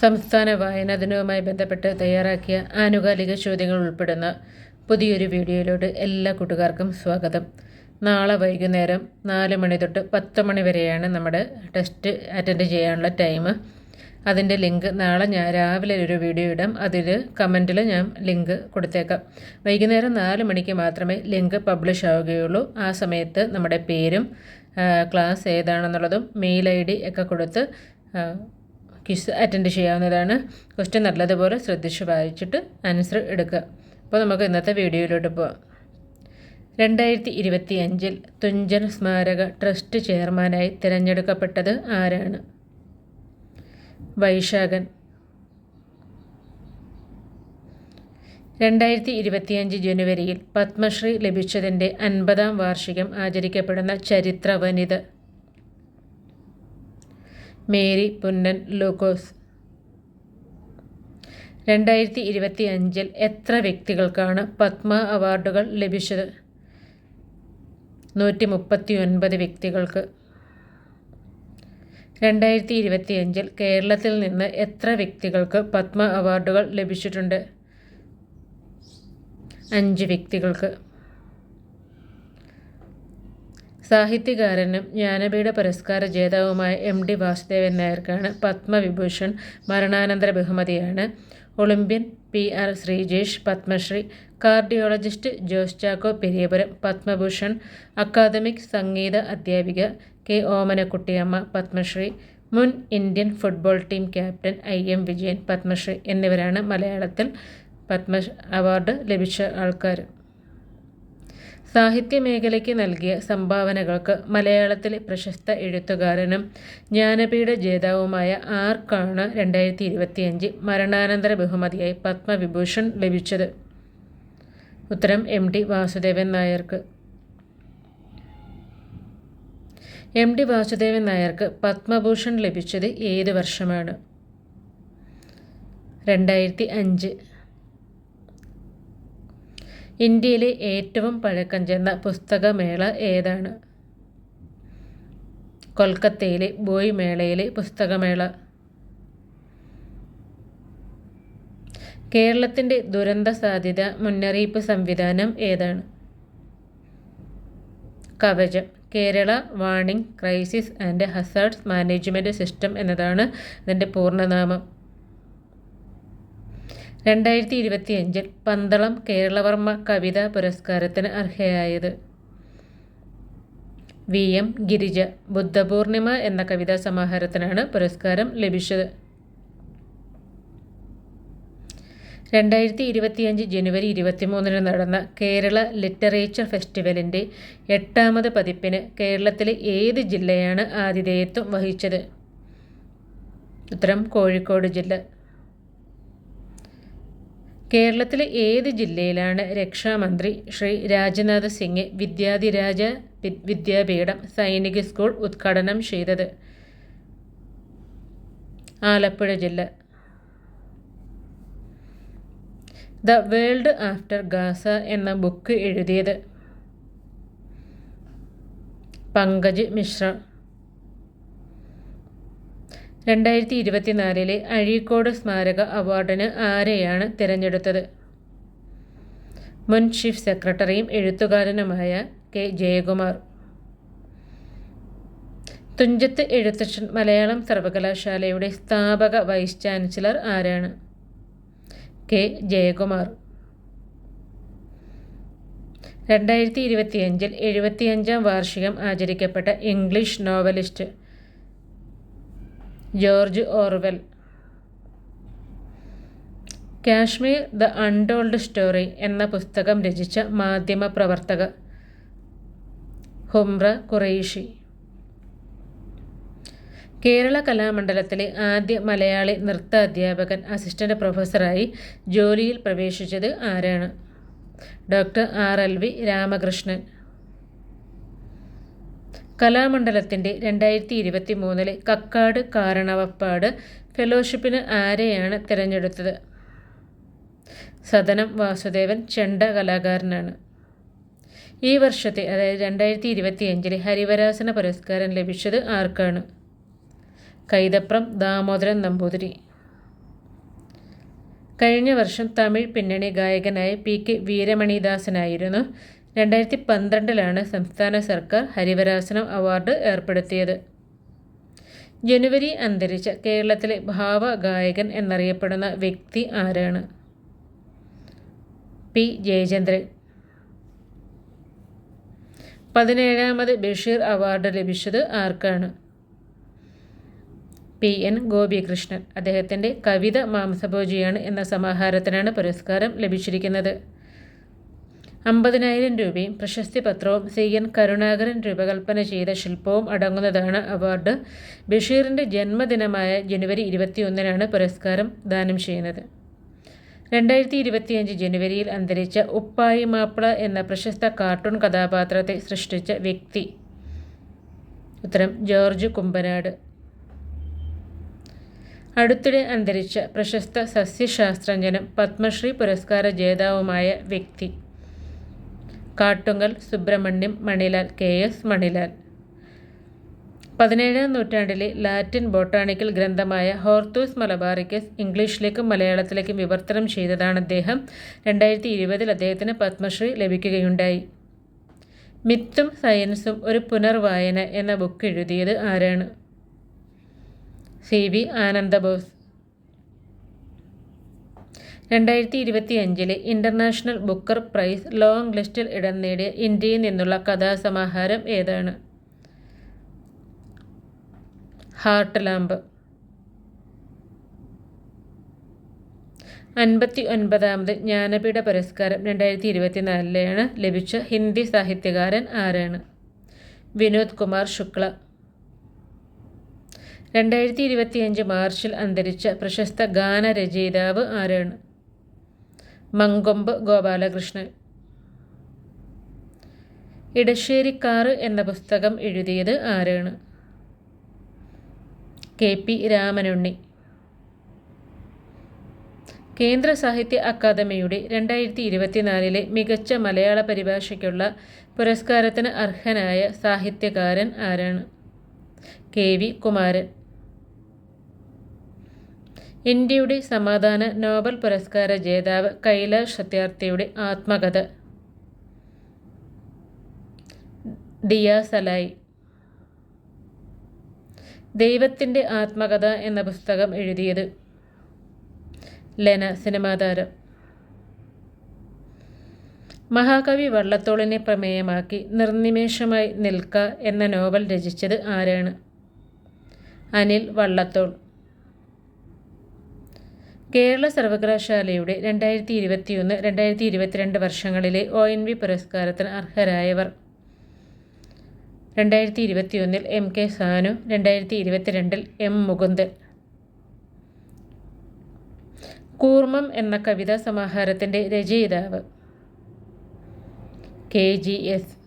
സംസ്ഥാന വായനാ ദിനവുമായി ബന്ധപ്പെട്ട് തയ്യാറാക്കിയ ആനുകാലിക ചോദ്യങ്ങൾ ഉൾപ്പെടുന്ന പുതിയൊരു വീഡിയോയിലോട്ട് എല്ലാ കൂട്ടുകാർക്കും സ്വാഗതം. നാളെ വൈകുന്നേരം നാല് മണി തൊട്ട് പത്ത് മണി വരെയാണ് നമ്മുടെ ടെസ്റ്റ് അറ്റൻഡ് ചെയ്യാനുള്ള ടൈം അതിന്റെ ലിങ്ക് നാളെ ഞാൻ രാവിലെ ഒരു വീഡിയോ ഇടാം. അതിൽ കമന്റിൽ ഞാൻ ലിങ്ക് കൊടുത്തേക്കാം. വൈകുന്നേരം നാല് മണിക്ക് മാത്രമേ ലിങ്ക് പബ്ലിഷ് ആവുകയുള്ളൂ. ആ സമയത്ത് നമ്മുടെ പേരും ക്ലാസ് ഏതാണെന്നുള്ളതും മെയിൽ ഐ ഡി ഒക്കെ കൊടുത്ത് ക്വിസ് അറ്റൻഡ് ചെയ്യാവുന്നതാണ്. ക്വസ്റ്റ്യൻ നല്ലതുപോലെ ശ്രദ്ധിച്ച് വായിച്ചിട്ട് ആൻസർ എടുക്കുക. അപ്പോൾ നമുക്ക് ഇന്നത്തെ വീഡിയോയിലോട്ട് പോവാം. രണ്ടായിരത്തി ഇരുപത്തി അഞ്ചിൽ തുഞ്ചൻ സ്മാരക ട്രസ്റ്റ് ചെയർമാനായി തിരഞ്ഞെടുക്കപ്പെട്ടത് ആരാണ്? വൈശാഖൻ. രണ്ടായിരത്തി ഇരുപത്തിയഞ്ച് ജനുവരിയിൽ പത്മശ്രീ ലഭിച്ചതിന്റെ അൻപതാം വാർഷികം ആചരിക്കപ്പെടുന്ന ചരിത്ര വനിത മേരി പുന്നൻ ലൂക്കോസ്. രണ്ടായിരത്തി ഇരുപത്തി അഞ്ചിൽ എത്ര വ്യക്തികൾക്കാണ് പത്മ അവാർഡുകൾ ലഭിച്ചത്? നൂറ്റി മുപ്പത്തി ഒൻപത് വ്യക്തികൾക്ക്. രണ്ടായിരത്തി ഇരുപത്തി അഞ്ചിൽ കേരളത്തിൽ നിന്ന് എത്ര വ്യക്തികൾക്ക് പത്മ അവാർഡുകൾ ലഭിച്ചിട്ടുണ്ട്? അഞ്ച് വ്യക്തികൾക്ക്. സാഹിത്യകാരനും ജ്ഞാനപീഠ പുരസ്കാര ജേതാവുമായ എം ഡി വാസുദേവൻ നായർക്കാണ് പത്മവിഭൂഷൺ മരണാനന്തര ബഹുമതിയാണ്. Olympian P R Sreejesh Padma Shri cardiologist Jose Chacko Periyapuram Padma Bhushan academic സംഗീത അധ്യാപിക കെ ഓമനക്കുട്ടിയമ്മ പത്മശ്രീ മുൻ Indian football team captain I M Vijayan Padma Shri എന്നിവരാണ് മലയാളത്തിൽ പത്മ അവാർഡ് ലഭിച്ച ആൾക്കാർ. സാഹിത്യമേഖലയ്ക്ക് നൽകിയ സംഭാവനകൾക്ക് മലയാളത്തിലെ പ്രശസ്ത എഴുത്തുകാരനും ജ്ഞാനപീഠ ജേതാവുമായ ആർക്കാണ് രണ്ടായിരത്തി ഇരുപത്തിയഞ്ച് മരണാനന്തര ബഹുമതിയായി പത്മവിഭൂഷൺ ലഭിച്ചത്. ഉത്തരം എം ഡി വാസുദേവൻ നായർക്ക്. എം ഡി വാസുദേവൻ നായർക്ക് പത്മഭൂഷൺ ലഭിച്ചത് ഏത് വർഷമാണ്? രണ്ടായിരത്തി അഞ്ച് ഇന്ത്യയിലെ ഏറ്റവും പഴക്കം ചെന്ന പുസ്തകമേള ഏതാണ്? കൊൽക്കത്തയിലെ ബോയ് മേളയിലെ പുസ്തകമേള. കേരളത്തിന്റെ ദുരന്ത സാധ്യത മുന്നറിയിപ്പ് സംവിധാനം ഏതാണ്? Kavacham. Kerala warning crisis and hazards management system എന്നതാണ് ഇതിന്റെ പൂർണനാമം. രണ്ടായിരത്തി ഇരുപത്തി അഞ്ചിൽ പന്തളം കേരളവർമ്മ കവിതാ പുരസ്കാരത്തിന് അർഹയായത്. വി. എം. ഗിരിജ ബുദ്ധപൂർണിമ എന്ന കവിതാ സമാഹാരത്തിനാണ് പുരസ്കാരം ലഭിച്ചത്. രണ്ടായിരത്തി ഇരുപത്തിയഞ്ച് ജനുവരി ഇരുപത്തിമൂന്നിന് നടന്ന കേരള ലിറ്ററേച്ചർ ഫെസ്റ്റിവലിന്റെ എട്ടാമത് പതിപ്പിന് കേരളത്തിലെ ഏത് ജില്ലയാണ് ആതിഥേയത്വം വഹിച്ചത്? ഉത്തരം കോഴിക്കോട് ജില്ല. കേരളത്തിലെ ഏത് ജില്ലയിലാണ് രക്ഷാമന്ത്രി ശ്രീ രാജ്നാഥ് സിംഗ് വിദ്യാധിരാജ വിദ്യാപീഠം സൈനിക സ്കൂൾ ഉദ്ഘാടനം ചെയ്തത്? ആലപ്പുഴ ജില്ല. ദ വേൾഡ് ആഫ്റ്റർ ഗാസ എന്ന ബുക്ക് എഴുതിയത് പങ്കജ് മിശ്ര. രണ്ടായിരത്തി ഇരുപത്തിനാലിലെ അഴീക്കോട് സ്മാരക അവാർഡിന് ആരെയാണ് തിരഞ്ഞെടുത്തത്? മുൻ ചീഫ് സെക്രട്ടറിയും എഴുത്തുകാരനുമായ കെ. ജയകുമാർ. തുഞ്ചത്ത് എഴുത്തച്ഛൻ മലയാളം സർവകലാശാലയുടെ സ്ഥാപക വൈസ് ചാൻസലർ ആരാണ്? കെ. ജയകുമാർ. രണ്ടായിരത്തി ഇരുപത്തിയഞ്ചിൽ എഴുപത്തിയഞ്ചാം വാർഷികം ആചരിക്കപ്പെട്ട English novelist George Orwell. Kashmir the untold story എന്ന പുസ്തകം രചിച്ച മാധ്യമ പ്രവർത്തക ഹുംറ ഖുറൈഷി. കേരള കലാമണ്ഡലത്തിലെ ആദ്യ മലയാളി നൃത്ത അധ്യാപകൻ അസിസ്റ്റന്റ് പ്രൊഫസറായി ജോലിയിൽ പ്രവേശിച്ചത് ആരാണ്? Doctor R L V Ramakrishnan. കലാമണ്ഡലത്തിന്റെ രണ്ടായിരത്തി ഇരുപത്തി മൂന്നിലെ കക്കാട് കാരണവപ്പാട് ഫെലോഷിപ്പിന് ആരെയാണ് തിരഞ്ഞെടുത്തത്? സദനം വാസുദേവൻ ചെണ്ട കലാകാരനാണ്. ഈ വർഷത്തെ അതായത് രണ്ടായിരത്തി ഇരുപത്തി അഞ്ചിലെ ഹരിവരാസന പുരസ്കാരം ലഭിച്ചത് ആർക്കാണ്? കൈതപ്രം ദാമോദരൻ നമ്പൂതിരി. കഴിഞ്ഞ വർഷം തമിഴ് പിന്നണി ഗായകനായ പി കെ വീരമണിദാസനായിരുന്നു. രണ്ടായിരത്തി പന്ത്രണ്ടിലാണ് സംസ്ഥാന സർക്കാർ ഹരിവരാസനം അവാർഡ് ഏർപ്പെടുത്തിയത്. ജനുവരി അന്തരിച്ച കേരളത്തിലെ ഭാവഗായകൻ എന്നറിയപ്പെടുന്ന വ്യക്തി ആരാണ്? പി. ജയചന്ദ്രൻ. പതിനേഴാമത് ബഷീർ അവാർഡ് ലഭിച്ചത് ആർക്കാണ്? പി. എൻ. ഗോപികൃഷ്ണൻ. അദ്ദേഹത്തിന്റെ കവിത മാംസഭോജിയാണ് എന്ന സമാഹാരത്തിനാണ് പുരസ്കാരം ലഭിച്ചിരിക്കുന്നത്. അമ്പതിനായിരം രൂപയും പ്രശസ്തി പത്രവും സി എൻ കരുണാകരൻ രൂപകൽപ്പന ചെയ്ത ശില്പവും അടങ്ങുന്നതാണ് അവാർഡ്. ബഷീറിന്റെ ജന്മദിനമായ ജനുവരി ഇരുപത്തിയൊന്നിനാണ് പുരസ്കാരം ദാനം ചെയ്യുന്നത്. രണ്ടായിരത്തി ഇരുപത്തിയഞ്ച് ജനുവരിയിൽ അന്തരിച്ച ഉപ്പായി മാപ്പിള എന്ന പ്രശസ്ത കാർട്ടൂൺ കഥാപാത്രത്തെ സൃഷ്ടിച്ച വ്യക്തി. ഉത്തരം ജോർജ് കുമ്പനാട്. അടുത്തിടെ അന്തരിച്ച പ്രശസ്ത സസ്യശാസ്ത്രജ്ഞനും പത്മശ്രീ പുരസ്കാര ജേതാവുമായ വ്യക്തി. Kattungal Subramaniam Manilal K S Manilal. പതിനേഴാം നൂറ്റാണ്ടിലെ ലാറ്റിൻ ബോട്ടാണിക്കൽ ഗ്രന്ഥമായ ഹോർത്തൂസ് മലബാറിക്കസ് ഇംഗ്ലീഷിലേക്കും മലയാളത്തിലേക്കും വിവർത്തനം ചെയ്തതാണ് അദ്ദേഹം. രണ്ടായിരത്തി ഇരുപതിൽ അദ്ദേഹത്തിന് പത്മശ്രീ ലഭിക്കുകയുണ്ടായി. മിത്തും സയൻസും ഒരു പുനർവായന എന്ന ബുക്ക് എഴുതിയത് ആരാണ്? C V Anandabose. രണ്ടായിരത്തി ഇരുപത്തി അഞ്ചിലെ ഇന്റർനാഷണൽ ബുക്കർ പ്രൈസ് ലോങ് ലിസ്റ്റിൽ ഇടം നേടിയ ഇന്ത്യയിൽ നിന്നുള്ള കഥാസമാഹാരം ഏതാണ്? Heart lamp. അൻപത്തി ഒൻപതാമത് ജ്ഞാനപീഠ പുരസ്കാരം രണ്ടായിരത്തി ഇരുപത്തിനാലിലാണ് ലഭിച്ച ഹിന്ദി സാഹിത്യകാരൻ ആരാണ്? വിനോദ് കുമാർ ശുക്ല. രണ്ടായിരത്തി ഇരുപത്തിയഞ്ച് മാർച്ചിൽ അന്തരിച്ച പ്രശസ്ത ഗാനരചയിതാവ് ആരാണ്? മങ്കൊമ്പ് ഗോപാലകൃഷ്ണൻ. ഇടശ്ശേരിക്കാറ് എന്ന പുസ്തകം എഴുതിയത് ആരാണ്? K P Ramanunni. കേന്ദ്ര സാഹിത്യ അക്കാദമിയുടെ രണ്ടായിരത്തി ഇരുപത്തിനാലിലെ മികച്ച മലയാള പരിഭാഷയ്ക്കുള്ള പുരസ്കാരത്തിന് അർഹനായ സാഹിത്യകാരൻ ആരാണ്? K V Kumaran. ഇന്ത്യയുടെ സമാധാന നോബൽ പുരസ്കാര ജേതാവ് കൈലാഷ് സത്യാർത്ഥിയുടെ ആത്മകഥ. ദിയ സലായി. ദൈവത്തിന്റെ ആത്മകഥ എന്ന പുസ്തകം എഴുതിയത് ലെന സിനിമാതാരം. മഹാകവി വള്ളത്തോളിനെ പ്രമേയമാക്കി നിർനിമേഷമായി നിൽക്ക എന്ന നോവൽ രചിച്ചത് ആരാണ്? അനിൽ വള്ളത്തോൾ. കേരള സർവകലാശാലയുടെ രണ്ടായിരത്തി ഇരുപത്തിയൊന്ന് രണ്ടായിരത്തി ഇരുപത്തിരണ്ട് വർഷങ്ങളിലെ ഒ എൻ വി പുരസ്കാരത്തിന് അർഹരായവർ. രണ്ടായിരത്തി ഇരുപത്തിയൊന്നിൽ എം കെ സാനു രണ്ടായിരത്തി ഇരുപത്തിരണ്ടിൽ എം മുകുന്ദൻ കൂർമ്മം എന്ന കവിതാ സമാഹാരത്തിന്റെ രചയിതാവ്. K G S.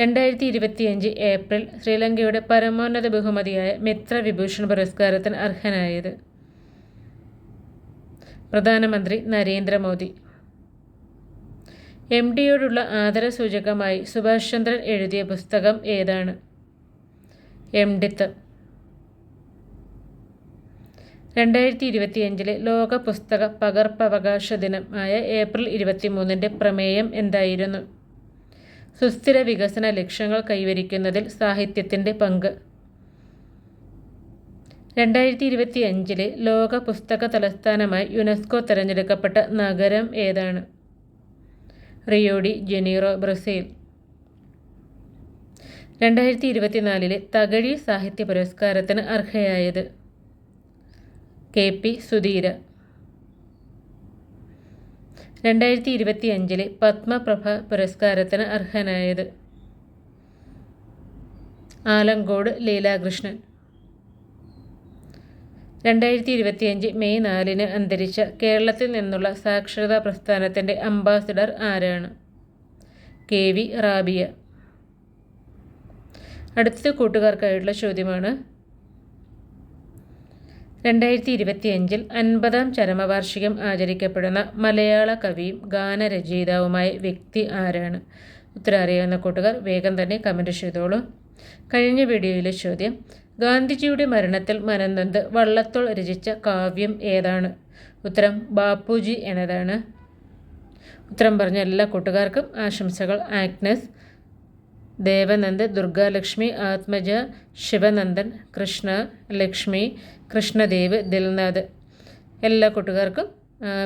രണ്ടായിരത്തി ഇരുപത്തിയഞ്ച് ഏപ്രിൽ ശ്രീലങ്കയുടെ പരമോന്നത ബഹുമതിയായ മിത്ര വിഭൂഷൺ പുരസ്കാരത്തിന് അർഹനായത് പ്രധാനമന്ത്രി നരേന്ദ്രമോദി. എം ഡിയോടുള്ള ആദരസൂചകമായി സുഭാഷ് ചന്ദ്രൻ എഴുതിയ പുസ്തകം ഏതാണ്? എം ഡിത്ത്. രണ്ടായിരത്തി ഇരുപത്തിയഞ്ചിലെ ലോക പുസ്തക പകർപ്പവകാശ ദിനമായ ഏപ്രിൽ ഇരുപത്തിമൂന്നിന്റെ പ്രമേയം എന്തായിരുന്നു? സുസ്ഥിര വികസന ലക്ഷ്യങ്ങൾ കൈവരിക്കുന്നതിൽ സാഹിത്യത്തിന്റെ പങ്ക്. രണ്ടായിരത്തി ഇരുപത്തി അഞ്ചിലെ ലോക പുസ്തക തലസ്ഥാനമായി യുനെസ്കോ തിരഞ്ഞെടുക്കപ്പെട്ട നഗരം ഏതാണ്? Rio de Janeiro Brazil. രണ്ടായിരത്തി ഇരുപത്തിനാലിലെ തകഴി സാഹിത്യ പുരസ്കാരത്തിന് അർഹയായത് കെ പി സുധീര. രണ്ടായിരത്തി ഇരുപത്തി അഞ്ചിലെ പത്മപ്രഭ പുരസ്കാരത്തിന് അർഹനായത് ആലങ്കോട് ലീലാകൃഷ്ണൻ. രണ്ടായിരത്തി ഇരുപത്തിയഞ്ച് മെയ് നാലിന് അന്തരിച്ച കേരളത്തിൽ നിന്നുള്ള സാക്ഷരതാ പ്രസ്ഥാനത്തിന്റെ അംബാസിഡർ ആരാണ്? K V Rabiya. അടുത്ത കൂട്ടുകാർക്കായിട്ടുള്ള ചോദ്യമാണ് രണ്ടായിരത്തി ഇരുപത്തിയഞ്ചിൽ അൻപതാം ചരമവാർഷികം ആചരിക്കപ്പെടുന്ന മലയാള കവിയും ഗാനരചയിതാവുമായ വ്യക്തി ആരാണ്? ഉത്തരം അറിയാവുന്ന കൂട്ടുകാർ വേഗം തന്നെ കമന്റ് ചെയ്തോളൂ. കഴിഞ്ഞ വീഡിയോയിലെ ചോദ്യം ഗാന്ധിജിയുടെ മരണത്തിൽ മനംനൊന്ത് വള്ളത്തോൾ രചിച്ച കാവ്യം ഏതാണ്? ഉത്തരം ബാപ്പുജി എന്നതാണ്. ഉത്തരം പറഞ്ഞ എല്ലാ കൂട്ടുകാർക്കും ആശംസകൾ. ആഗ്നസ് ദേവനന്ദ് ദുർഗാലക്ഷ്മി ആത്മജ ശിവനന്ദൻ കൃഷ്ണ ലക്ഷ്മി കൃഷ്ണദേവ് ദിൽനാഥ് എല്ലാ കൂട്ടുകാർക്കും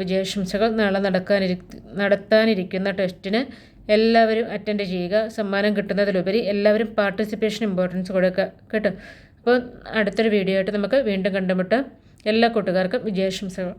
വിജയാശംസകൾ നാളെ നടക്കാനിരി നടത്താനിരിക്കുന്ന ടെസ്റ്റിന് എല്ലാവരും അറ്റൻഡ് ചെയ്യുക. സമ്മാനം കിട്ടുന്നതിലുപരി എല്ലാവരും പാർട്ടിസിപ്പേഷൻ ഇമ്പോർട്ടൻസ് കൊടുക്കുക. കേട്ടോ? അപ്പോൾ അടുത്തൊരു വീഡിയോ ആയിട്ട് നമുക്ക് വീണ്ടും കണ്ടുമുട്ടാം. എല്ലാ കൂട്ടുകാർക്കും വിജയാശംസകൾ.